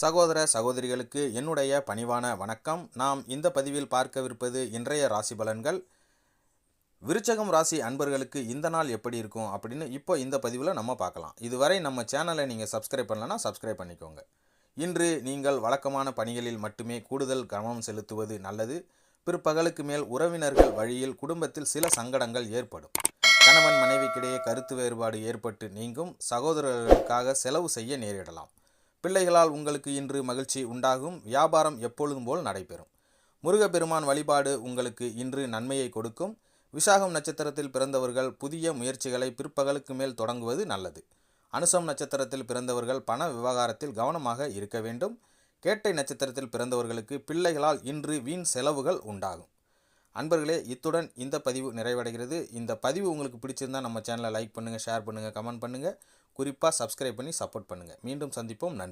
சகோதர சகோதரிகளுக்கு என்னுடைய பணிவான வணக்கம். நாம் இந்த பதிவில் பார்க்கவிருப்பது இன்றைய ராசி பலன்கள். விருச்சகம் ராசி அன்பர்களுக்கு இந்த நாள் எப்படி இருக்கும் அப்படின்னு இப்போ இந்த பதிவில் நம்ம பார்க்கலாம். இதுவரை நம்ம சேனலை நீங்கள் சப்ஸ்கிரைப் பண்ணலன்னா சப்ஸ்கிரைப் பண்ணிக்கோங்க. இன்று நீங்கள் வழக்கமான பணிகளில் மட்டுமே கூடுதல் கவனம் செலுத்துவது நல்லது. பிற்பகலுக்கு மேல் உறவினர்கள் வழியில் குடும்பத்தில் சில சங்கடங்கள் ஏற்படும். கணவன் மனைவிக்கிடையே கருத்து வேறுபாடு ஏற்பட்டு நீங்கும். சகோதரர்களுக்காக செலவு செய்ய நேரிடலாம். பிள்ளைகளால் உங்களுக்கு இன்று மகிழ்ச்சி உண்டாகும். வியாபாரம் எப்பொழுதும் போல் நடைபெறும். முருகப்பெருமான் வழிபாடு உங்களுக்கு இன்று நன்மையை கொடுக்கும். விசாகம் நட்சத்திரத்தில் பிறந்தவர்கள் புதிய முயற்சிகளை பிற்பகலுக்கு மேல் தொடங்குவது நல்லது. அனுசம் நட்சத்திரத்தில் பிறந்தவர்கள் பண விவகாரத்தில் கவனமாக இருக்க வேண்டும். கேட்டை நட்சத்திரத்தில் பிறந்தவர்களுக்கு பிள்ளைகளால் இன்று வீண் செலவுகள் உண்டாகும். அன்பர்களே இத்துடன் இந்த பதிவு நிறைவடைகிறது. இந்த பதிவு உங்களுக்கு பிடிச்சிருந்தா நம்ம சேனலை லைக் பண்ணுங்கள் ஷேர் பண்ணுங்கள் கமெண்ட் பண்ணுங்கள் குறிப்பாக சப்ஸ்கிரைப் பண்ணி சப்போர்ட் பண்ணுங்கள் மீண்டும் சந்திப்போம். நன்றி.